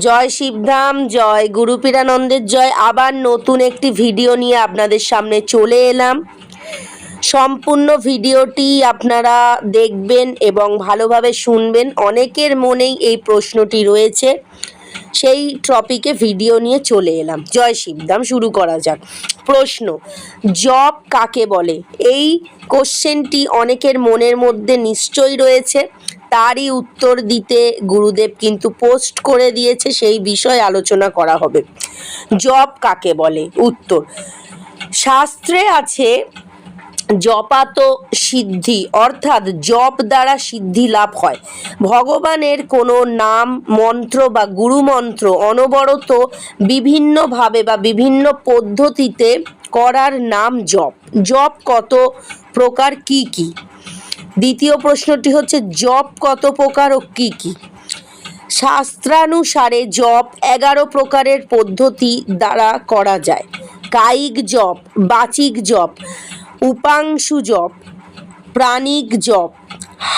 জয় শিবধাম, জয় গুরুপীরানন্দের জয়। আবার নতুন একটি ভিডিও নিয়ে আপনাদের সামনে চলে এলাম। সম্পূর্ণ ভিডিওটি আপনারা দেখবেন এবং ভালোভাবে শুনবেন। অনেকের মনেই এই প্রশ্নটি রয়েছে। সেই টপিকে ভিডিও নিয়ে চলে এলাম। জয় শিবধাম, শুরু করা যাক। প্রশ্ন, জব কাকে বলে? এই কোশ্চেনটি অনেকের মনের মধ্যে নিশ্চয়ই রয়েছে। তারই উত্তর দিতে গুরুদেব কিন্তু পোস্ট করে দিয়েছে, সেই বিষয়ে আলোচনা করা হবে। জপ কাকে বলে? উত্তর, শাস্ত্রে আছে, জপাত সিদ্ধি, অর্থাৎ জপ দ্বারা সিদ্ধি লাভ হয়। ভগবানের কোনো নাম, মন্ত্র বা গুরুমন্ত্র অনবরত বিভিন্নভাবে বা বিভিন্ন পদ্ধতিতে করার নাম জপ। জপ কত প্রকার, কি কি? দ্বিতীয় প্রশ্নটি হচ্ছে জপ কত প্রকার ও কি কি? শাস্ত্রানুসারে জপ এগারো প্রকারের পদ্ধতি দ্বারা করা যায়। কায়িক জপ বাচিক জপ উপাংশু জপ প্রাণিক জপ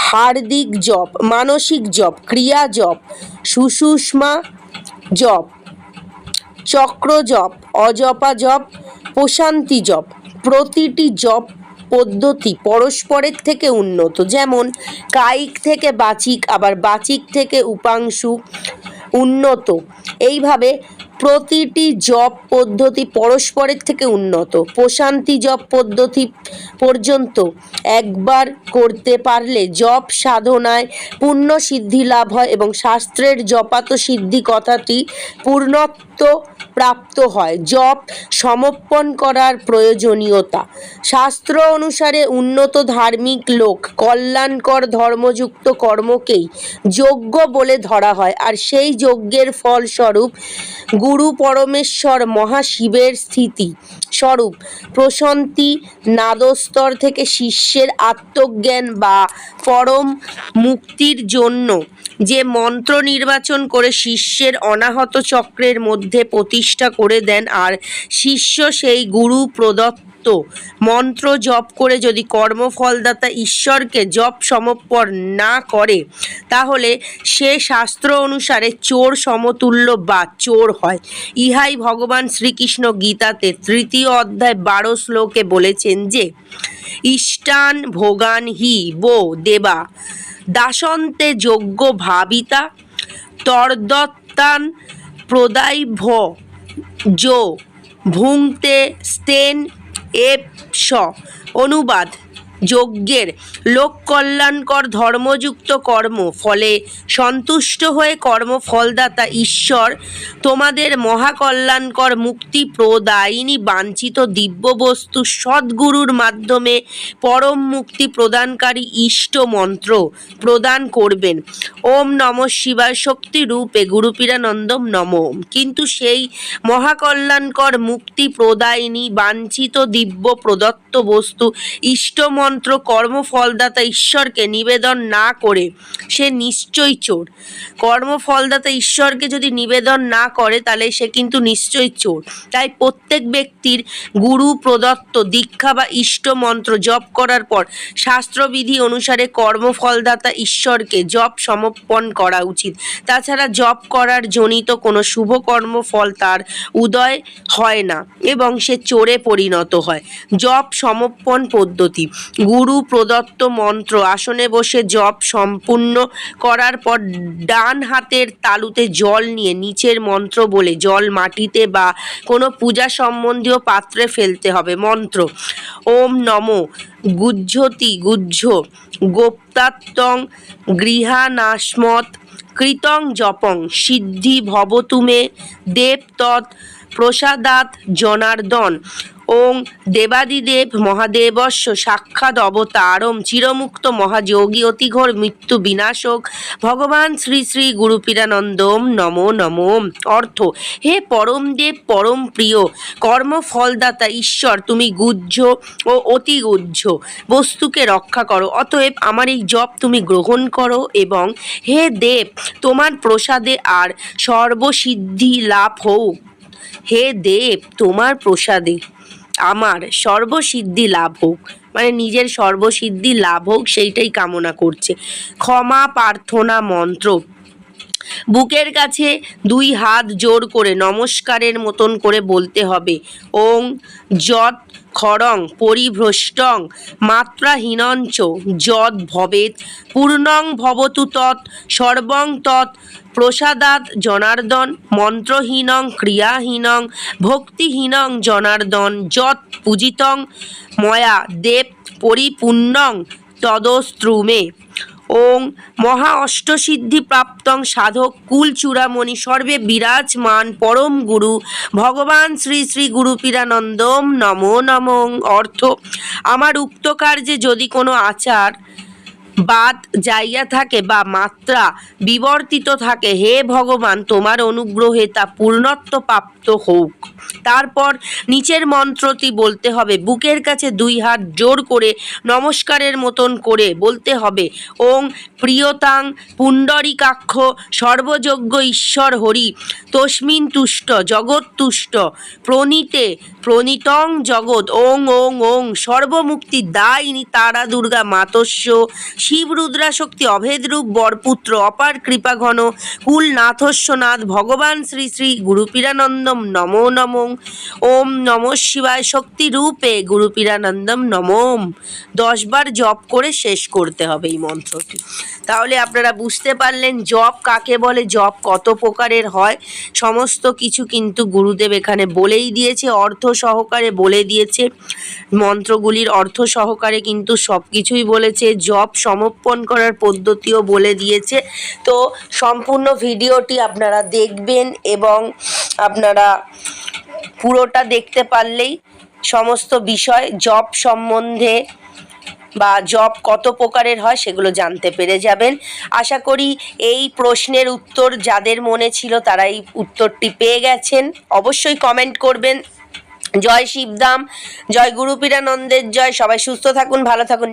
হার্দিক জপ মানসিক জপ ক্রিয়া জপ সুষুষ্মা জপ চক্র জপ অজপা জপ প্রশান্তি জপ প্রতিটি জপ পদ্ধতি পরস্পরের থেকে উন্নত, যেমন কায়িক থেকে বাচিক, আবার বাচিক থেকে উপাংশু উন্নত। এইভাবে প্রতিটি জপ পদ্ধতি পরস্পরের থেকে উন্নত। প্রশান্তি জপ পদ্ধতি পর্যন্ত একবার করতে পারলে জপ সাধনায় পূর্ণ সিদ্ধি লাভ হয় এবং শাস্ত্রের জপাত সিদ্ধি কথাটি পূর্ণত্ব প্রাপ্ত হয়। জপ, সমর্পণ করার প্রয়োজনীয়তা। শাস্ত্র অনুসারে উন্নত ধার্মিক লোক কল্যাণকর ধর্মযুক্ত কর্মকেই যজ্ঞ বলে ধরা হয়। আর সেই যজ্ঞের ফলস্বরূপ গুরু পরমেশ্বর মহাশিবের স্থিতি স্বরূপ। প্রশান্তি নাদস্তর থেকে শিষ্যের আত্মজ্ঞান বা পরম মুক্তির জন্য যে মন্ত্র নির্বাচন করে শিষ্যের অনাহত চক্রের মধ্যে প্রতিষ্ঠা করে দেন আর শিষ্য সেই গুরু প্রদত্ত মন্ত্র জপ করে যদি কর্মফলদাতা ঈশ্বরকে জপ সমপর না করে, তাহলে সে শাস্ত্র অনুসারে চোর সমতুল্য বা চোর হয়। ইহাই ভগবান শ্রীকৃষ্ণ গীতাতে তৃতীয় অধ্যায় বারো শ্লোকে বলেছেন যে, ইষ্টান ভোগান হি বো দেবা দাসন্তে যোগ্য ভাবিতা তর্দত্তান প্রদায় ভ যো ভুংতে স্তেন এপ স অনুবাদ। যজ্ঞের লোক কল্যাণকর ধর্মযুক্ত কর্ম, ফলে সন্তুষ্ট হয়ে কর্মফলদাতা ঈশ্বর তোমাদের মহাকল্যাণকর মুক্তি প্রদায়িনী বাঞ্ছিত দিব্য বস্তু সদ্গুরুর মাধ্যমে পরম মুক্তি প্রদানকারী ইষ্ট মন্ত্র প্রদান করবেন। ওম নম শিবায় শক্তি রূপে গুরুপীরানন্দম নম। কিন্তু সেই মহাকল্যাণকর মুক্তি প্রদায়িনী বাঞ্ছিত দিব্য প্রদত্ত বস্তু ইষ্টমন্ত্র কর্মফলদাতা ঈশ্বরকে নিবেদন না করে, সে নিশ্চয়ই চোর। কর্মফলদাতা ঈশ্বরকে যদি নিবেদন না করে, তাহলে সে কিন্তু নিশ্চয়ই চোর। তাই প্রত্যেক ব্যক্তির গুরু প্রদত্ত দীক্ষা বা ইষ্ট মন্ত্র জপ করার পর শাস্ত্রবিধি অনুসারে কর্মফলদাতা ঈশ্বরকে জপ সমর্পণ করা উচিত। তাছাড়া জপ করার জনিত কোনো শুভ কর্মফল তার উদয় হয় না এবং সে চোরে পরিণত হয়। জপ সমর্পণ পদ্ধতি। গুরু প্রদত্ত মন্ত্র। আসনে বসে জপ সম্পূর্ণ করার পর ডান হাতের তালুতে জল নিয়ে নিচের মন্ত্র বলে জল মাটিতে বা কোনো পূজা সম্বন্ধীয় পাত্রে ফেলতে হবে। মন্ত্র, ওম নম, গুজ্জতি গুজ্জ, গোপ্তাত্তং গৃহানাসমত কৃতং জপং, সিদ্ধি ভবতুমে, দেব তৎ প্রসাদাত জনার্দন। ওং দেবাদিদেব মহাদেবস্য সাক্ষাৎ অবতারম চিরমুক্ত মহাযোগী অতিঘোর মৃত্যু বিনাশক ভগবান শ্রী শ্রী গুরুপীরানন্দম নমো নমো অর্থ, হে পরম দেব পরম প্রিয়, কর্মফলদাতা ঈশ্বর, তুমি গুহ্য ও অতি গুহ্য বস্তুকে রক্ষা করো। অতএব আমার এই জপ তুমি গ্রহণ করো এবং হে দেব, তোমার প্রসাদে আর সর্বসিদ্ধি লাভ হোক। হে দেব, তোমার প্রসাদে আমার সর্বসিদ্ধি লাভ হোক মানে নিজের সর্বসিদ্ধি লাভ হোক, সেইটাই কামনা করছে। ক্ষমা প্রার্থনা মন্ত্র। বুকের কাছে দুই হাত জোর করে নমস্কারের মতন করে বলতে হবে। ওং যৎ খড়ং, পরিভ্রষ্টং, মাত্রাহীনঞ্চ যদ ভবেৎ, পূর্ণং ভবতু তৎ, সর্বং তৎ প্রসাদাত জনার্দন, মন্ত্রহীনং, ক্রিয়াহীনং, ভক্তিহীনং জনার্দন, যৎ পূজিতং, ময়া দেব পরিপূর্ণং তদস্ত্রুমে ওং মহা অষ্টসিদ্ধি প্রাপ্তং সাধক কুল চূড়ামণি সর্বে বিরাজমান পরম গুরু ভগবান শ্রী শ্রী গুরুপীরানন্দম নম নমো নমঃ অর্থ। আমার উক্ত কার্যে যদি কোনো আচার বাদ যাইয়া থাকে বা মাত্রা বিবর্তিত থাকে, হে ভগবান, তোমার অনুগ্রহে তা পূর্ণত্ব প্রাপ্ত হোক। তারপর নিচের মন্ত্রটি বলতে হবে, বুকের কাছে দুই হাত জোর করে নমস্কারের মতন করে বলতে হবে, ওং প্রিয়তাং পুণ্ডরিকাক্ষ সর্বযোগ্য ঈশ্বর হরি, তস্মিন তুষ্ট, জগৎ তুষ্ট, প্রণীতে প্রণীতং জগৎ, ওং ওং ওং, সর্বমুক্তি দায়িনী তারা দুর্গা মাতস্য শিব রুদ্রা শক্তি অভেদরূপ বরপুত্র অপার কৃপাঘন কুল নাথস্যনাথ ভগবান শ্রী শ্রী গুরুপীরানন্দম নমো নমঃ। ওম নম শিবায় শক্তি রূপে গুরুপীরানন্দম নমঃ দশবার জপ করে শেষ করতে হবে এই মন্ত্রটি। তাহলে আপনারা বুঝতে পারলেন জপ কাকে বলে, জপ কত প্রকারের হয়। সমস্ত কিছু কিন্তু গুরুদেব এখানে বলেই দিয়েছে, অর্থ সহকারে বলে দিয়েছে। মন্ত্রগুলির অর্থ সহকারে কিন্তু সব কিছুই বলেছে, জপ সমর্পণ করার পদ্ধতিও বলে দিয়েছে। তো সম্পূর্ণ ভিডিওটি আপনারা দেখবেন এবং আপনারা পুরোটা দেখতে পারলেই সমস্ত বিষয় জব সম্বন্ধে বা জব কত প্রকারের হয় সেগুলো জানতে পেরে যাবেন। আশা করি এই প্রশ্নের উত্তর যাদের মনে ছিল তারা এই উত্তরটি পেয়ে গেছেন। অবশ্যই কমেন্ট করবেন। জয় শিবদাম জয় গুরুপীরানন্দের জয়। সবাই সুস্থ থাকুন, ভালো থাকুন।